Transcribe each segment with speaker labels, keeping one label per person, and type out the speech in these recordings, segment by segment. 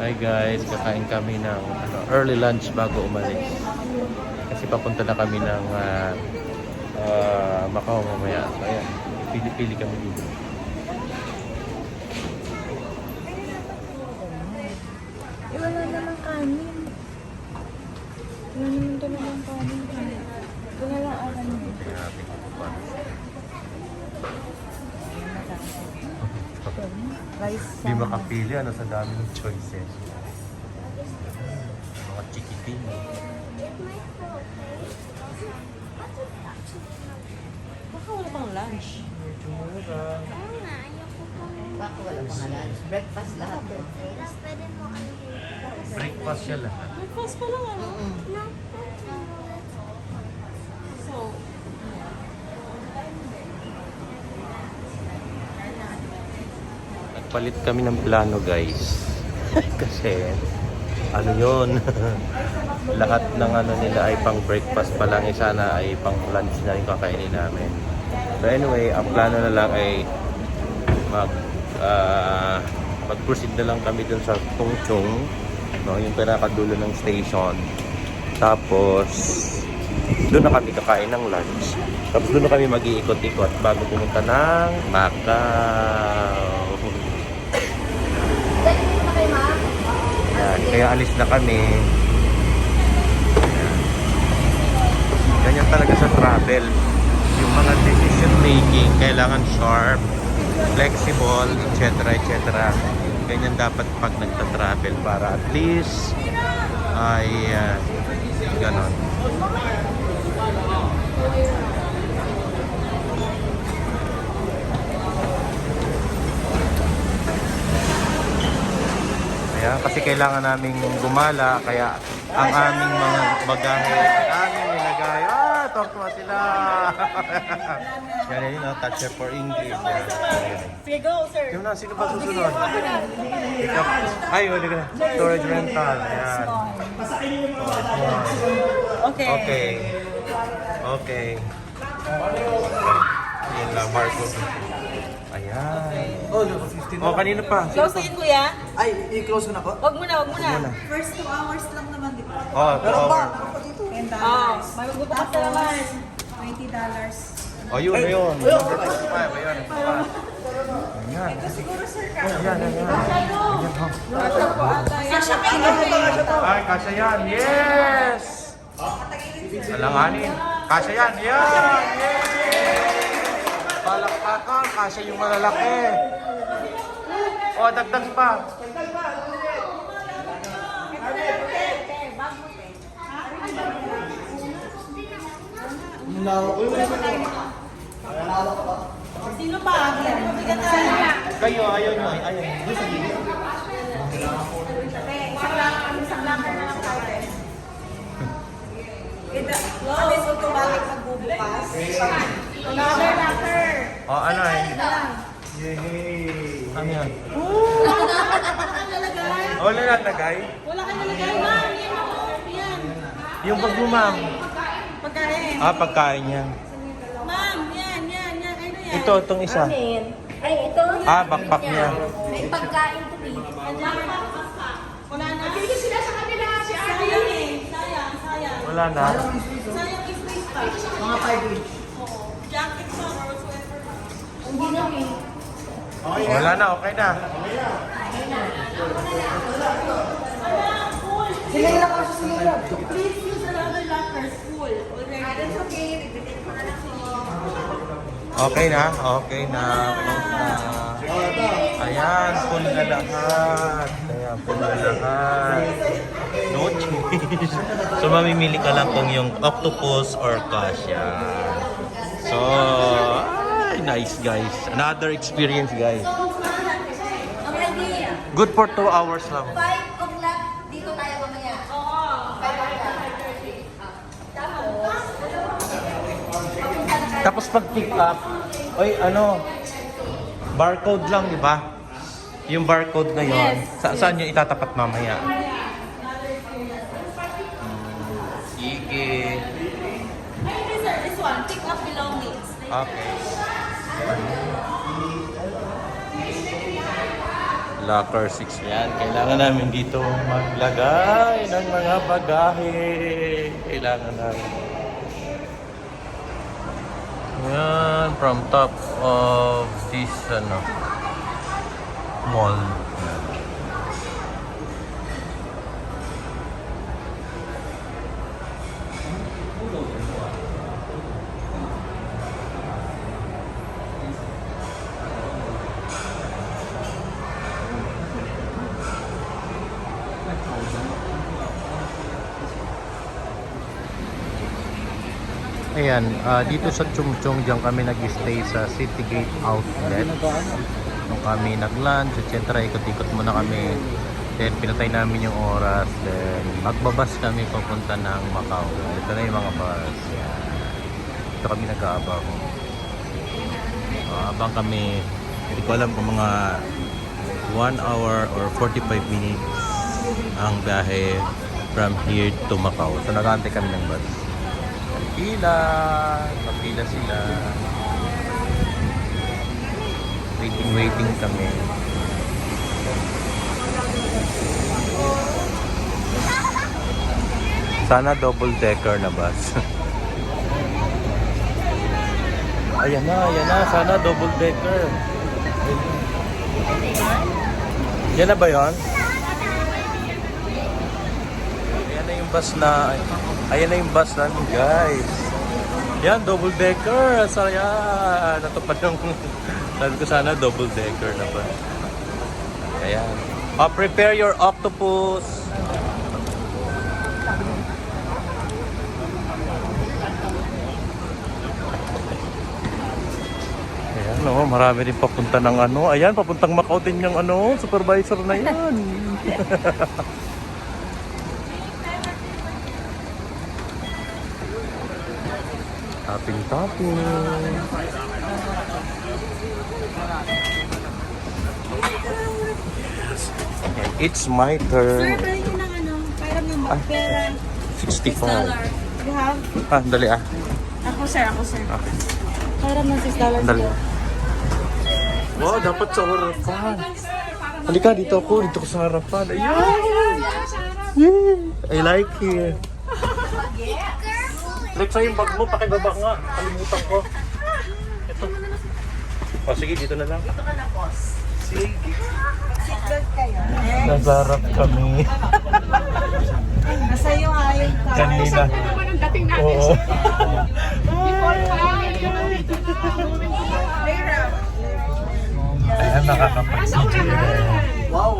Speaker 1: Hi guys, kakain kami ng ano, early lunch bago umalis. Kasi papunta na kami ng uh, uh, Macau mamaya. So, ayan, pili-pili kami dito.
Speaker 2: Eh, wala namang kanin. Wala naman talagang kanin. Wala lang alam mo.
Speaker 1: Tingnan natin kung paano.
Speaker 2: Rice
Speaker 1: Hindi makapili ano sa dami ng choices. Mga chikiting.
Speaker 2: Baka wala pang lunch.
Speaker 3: Baka wala mga lunch. Breakfast lahat.
Speaker 4: Tapos pwede mo ano
Speaker 1: Breakfast siya lahat.
Speaker 2: Breakfast pa lang ano.
Speaker 4: No.
Speaker 2: So,
Speaker 1: Nagpalit kami ng plano guys. Kasi ano yun, lahat ng ano nila ay pang breakfast pa lang, isa na ay pang lunch na yung kakainin namin. So anyway, ang plano na lang ay mag ah, mag-proceed na lang kami dun sa Tungchung, no, yung pinakadulo ng station. Tapos doon na kami kakain ng lunch. Tapos doon na kami mag-iikot-ikot bago pumunta ng Macau. Yan, kaya alis na kami. Ganyan talaga sa travel. Yung mga decision making, kailangan sharp, flexible, etc. etc. Ganyan dapat pag nagta-travel para at least ay uh, ganon. Kaya kasi kailangan naming gumala kaya ang aming mga bagahe aming nilagay. Ah, tortuwa sila. Yan yun, no? toucher for English.
Speaker 2: Sige go, sir.
Speaker 1: Yung na, sino ba susunod? Ay, wala ka na. Storage rental. Ayan.
Speaker 2: Okay.
Speaker 1: Okay. Okay. Yan lang, Marco. Ayan.
Speaker 5: Oh, 15
Speaker 1: Oh, kanino pa?
Speaker 2: Close na yun, kuya.
Speaker 5: Ay, i-close na ako?
Speaker 2: Wag mo na, wag mo na.
Speaker 1: Muna.
Speaker 3: First two hours lang naman, di ba?
Speaker 1: Oh, two hour.
Speaker 2: Ah, may magbubukas na naman.
Speaker 1: Oh, yun, yun. Number 25. Ayan, ito pa. Ayan. Ayan, ayan, ayan. Ayan, oh.
Speaker 2: Sasha kayo.
Speaker 1: Ay, kasya yan. Yes! Alanganin. Kasya yan. Yan! Yes! Palakpakan. Kasya yung malalaki. O, dagdag pa.
Speaker 5: Nalawa ko yun.
Speaker 2: Sino pa? Mabigat na.
Speaker 1: Kayo, ayaw nyo. Ay, ayaw nyo. Sa gilid.
Speaker 3: Kami so tumalik magbubukas.
Speaker 2: Locker, locker.
Speaker 1: O, ano eh.
Speaker 5: Yay!
Speaker 1: Ano yan? Wala na tagay.
Speaker 2: Wala ka nalagay, ma'am. Yan ako. Yan.
Speaker 1: Yung bag mo, ma'am.
Speaker 2: Pagkain.
Speaker 1: Ah, pagkain yan.
Speaker 2: Ma'am, yan, yan, yan. Ano yan?
Speaker 1: Ito, itong isa.
Speaker 4: Ay, ito.
Speaker 1: Ah, backpack niya.
Speaker 4: May pagkain to be.
Speaker 2: Wala na. Bigyan sila sa kanila. Sayang eh. Sayang, sayang.
Speaker 1: Wala na.
Speaker 2: Sayang is space pa.
Speaker 5: Mga 5 inch.
Speaker 4: Na eh.
Speaker 1: Wala na, okay na.
Speaker 2: Sila ilang ako sa Please use another locker. Full. Already.
Speaker 3: That's okay. Ko na lang.
Speaker 1: Okay na, okay na. Ayan, full na lahat. Ayan, full na lahat. No change. so, mamimili ka lang kung yung octopus or kasha. So, nice guys. Another experience guys.
Speaker 4: Ready.
Speaker 1: Good for 2 hours lang.
Speaker 4: 5 o'clock dito tayo mamaya. Oo. 5 o'clock.
Speaker 1: Tapos pag pick up, oy ano, barcode lang, di ba? Yung barcode na yon, sa saan nyo itatapat mamaya? Sige.
Speaker 2: Hey, this, sir, this one. Pick up belongings.
Speaker 1: Okay. Locker 6 yan. Kailangan namin dito maglagay ng mga bagahe. Kailangan namin. Yan, from top of this ano, mall. Ayan, ah, dito sa Chungchung diyan kami nag-stay sa City Gate Outlet. Nung kami nag-lunch, etc. Ikot-ikot muna kami. Then pinatay namin yung oras. Then magbabas kami papunta ng Macau. Ito na yung mga bus. Yan. Ito kami nag-aabang. Ah, abang kami, hindi ko alam kung mga 1 hour or 45 minutes ang biyahe from here to Macau. So nag-aantay kami ng bus. Pila, kapila sila. Waiting, waiting kami. Sana double decker na bus. ayan na, ayan na. Sana double decker. Yan na ba yon? Bus na... Ayan na yung bus namin, guys. Yan, double decker. Saya. Natupad yung... Sabi ko sana double decker na ba. Ayan. Oh, prepare your octopus. Ayan, no, marami din papunta ng ano. Ayan, papuntang Macau din yung ano, supervisor na yan. Topping, topping. Okay, It's my turn.
Speaker 2: Sir, balik ng ano, pairam ng
Speaker 1: Ah.
Speaker 2: pera.
Speaker 1: 65.
Speaker 2: You have?
Speaker 1: Ah, dali ah.
Speaker 2: Ako sir, ako sir.
Speaker 1: Okay.
Speaker 2: Pairam ng 6 dollars.
Speaker 1: Dali. Wow, dapat sa harapan. Halika, dito ako. Dito ko sa harapan. Ayan! Yay! I like it. Lex, yung bag mo, pakibaba nga. Kalimutan ko. Ito. O, sige, dito na lang. Dito ka na, boss. Sige. Nasa harap kami.
Speaker 3: Nasa iyo nga yung
Speaker 1: Kanina. Oo. Ayan, nakakapag-video.
Speaker 5: Wow!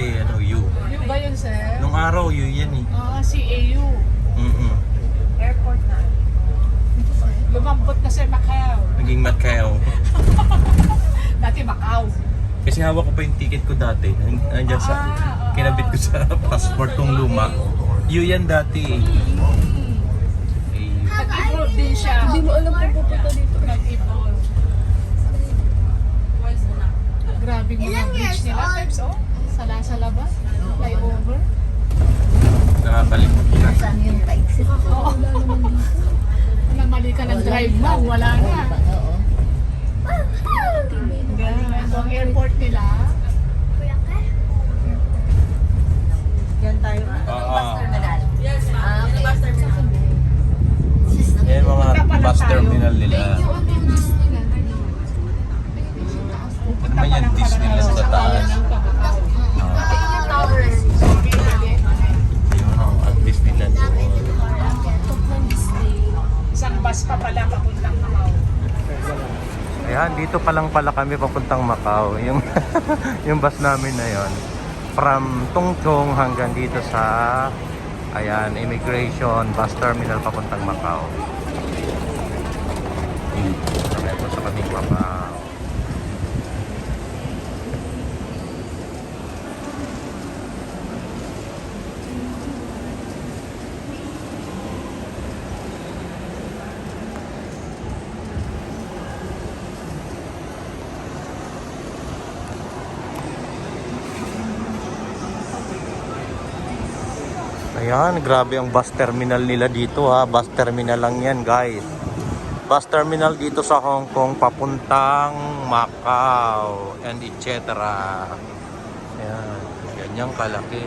Speaker 1: Dati, ano, U.
Speaker 3: Yung ba yun, sir?
Speaker 1: Nung araw, U yan eh.
Speaker 3: Ah, CAU.
Speaker 1: Mm-mm.
Speaker 3: Airport na. Lumambot na sa Macau.
Speaker 1: Naging Macau.
Speaker 3: Dati Macau.
Speaker 1: Kasi hawak ko pa yung ticket ko dati. Nan- Nandiyan sa,
Speaker 3: Ah,
Speaker 1: kinabit ko sa passport kong luma. U yan dati eh.
Speaker 3: Nag-evolve din siya.
Speaker 2: Hindi mo alam kung pupunta dito.
Speaker 3: Nag-evolve. Grabe mga bridge nila. Times, oh. Sala-sala ba? Flyover.
Speaker 1: Nakakalimot na.
Speaker 4: Saan yung tights?
Speaker 3: Oo. Wala mali ka ng drive mo. Wala na.
Speaker 4: Oo.
Speaker 3: So, ang airport nila.
Speaker 4: Yan tayo.
Speaker 1: Oo.
Speaker 4: Yes, ma'am. Uh, bus terminal.
Speaker 1: Yan mga bus terminal nila. Ano naman yan, Disneyland sa taas.
Speaker 4: Tower.
Speaker 1: Yun, ang Disneyland doon.
Speaker 3: Isang bus pa pala papuntang Macau.
Speaker 1: Ayan, dito pa lang pala kami papuntang Macau. Yung, yung bus namin na yon From Tungchong hanggang dito sa ayan, immigration bus terminal papuntang Macau. Ito sa kaming Macau. Ayan, grabe ang bus terminal nila dito ha. Bus terminal lang yan guys. Bus terminal dito sa Hong Kong papuntang Macau and etc. Ayan, ganyang kalaki.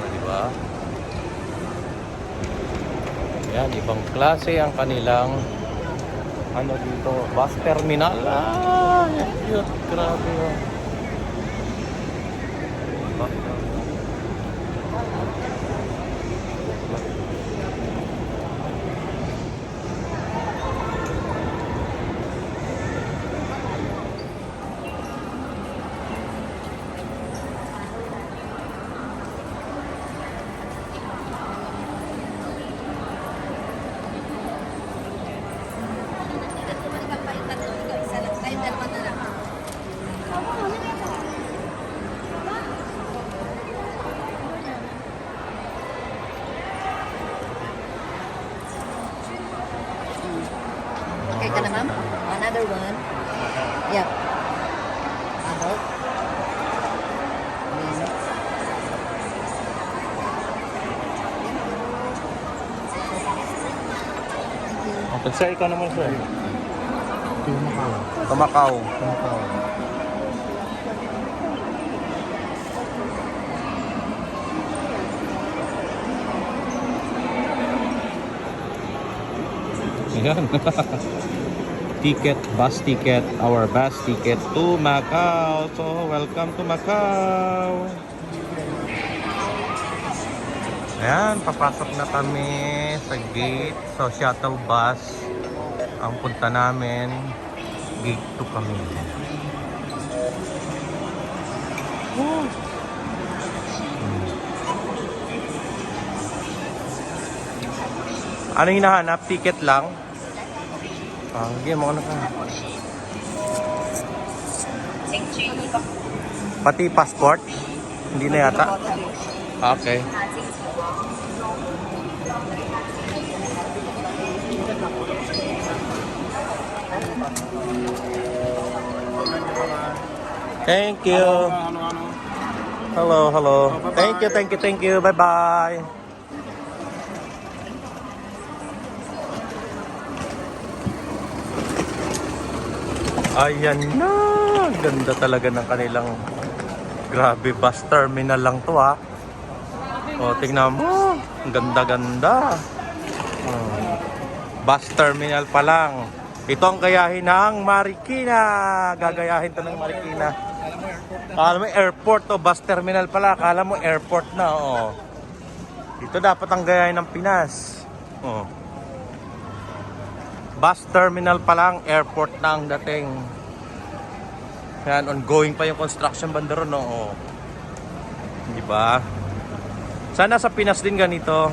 Speaker 1: O, di ba? Ayan, ibang klase ang kanilang ano dito, bus terminal. Ah, cute. Grabe oh. Bus terminal.
Speaker 4: Okay ka na, ma'am? Another one. Yep. Adult. Then,
Speaker 1: Okay, sir, ikaw naman, sir. Tumakao. Tumakao. Ayan. Ticket, bus ticket, our bus ticket to Macau. So, welcome to Macau. Ayan, papasok na kami sa gate. So, shuttle bus ang punta namin. Gate 2 kami. Woo! Ano hinahanap? Ticket lang? Ah, sige, mo na ka. Pati passport? Hindi na yata? Okay. Thank you. Hello, hello. Thank you, thank you, thank you. Bye-bye. Ayan na. Ganda talaga ng kanilang grabe bus terminal lang to ha. O, tingnan mo. Ang ganda-ganda. Oh. Bus terminal pa lang. Ito ang gayahin ng Marikina. Gagayahin to ng Marikina. Akala mo airport to, bus terminal pala. Akala mo airport na, oo. Ito dapat ang gayahin ng Pinas. Oh. Bus terminal pa lang, airport na ang dating. Yan, ongoing pa yung construction banda ron, oo. Di ba? Sana sa Pinas din ganito.